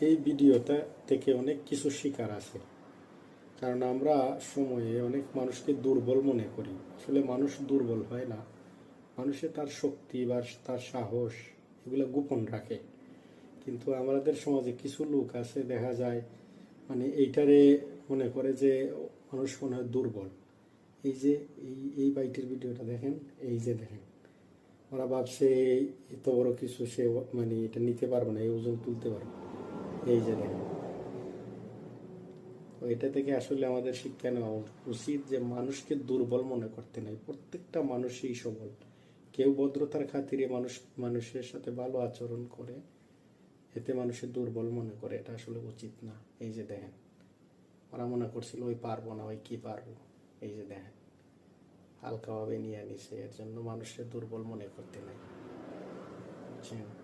এই ভিডিওটা থেকে অনেক কিছু শিকার আছে। কারণ আমরা সময়ে অনেক মানুষকে দুর্বল মনে করি। আসলে মানুষ দুর্বল হয় না। মানুষে তার শক্তি বা তার সাহস এগুলো গোপন রাখে। কিন্তু আমাদের সমাজে কিছু লোক আছে, দেখা যায় মানে এইটারে মনে করে যে মানুষ মনে হয় দুর্বল। এই যে, এই এই বাইটির ভিডিওটা দেখেন, এই যে দেখেন। ওরা ভাবছে, এত বড় কিছু সে মানে এটা নিতে পারবে না, এই ওজন তুলতে পারবে না। এই যে দেখেন। তো এটা থেকে আসলে আমাদের শিক্ষা নেওয়া উচিত যে মানুষকে দুর্বল মনে করতে নাই। প্রত্যেকটা মানুষই সবল। কেউ ভদ্রতার খাতিরে মানুষ, মানুষের সাথে ভালো আচরণ করে, এতে মানুষের দুর্বল মনে করে। এটা আসলে উচিত না। এই যে দেখেন, ওরা মনে করছিল ওই পারব না, ওই কি পারব? এই যে দেখেন, হালকাভাবে নিয়ে নিছে। এর জন্য মানুষের দুর্বল মনে করতে নাই। বুঝছেন?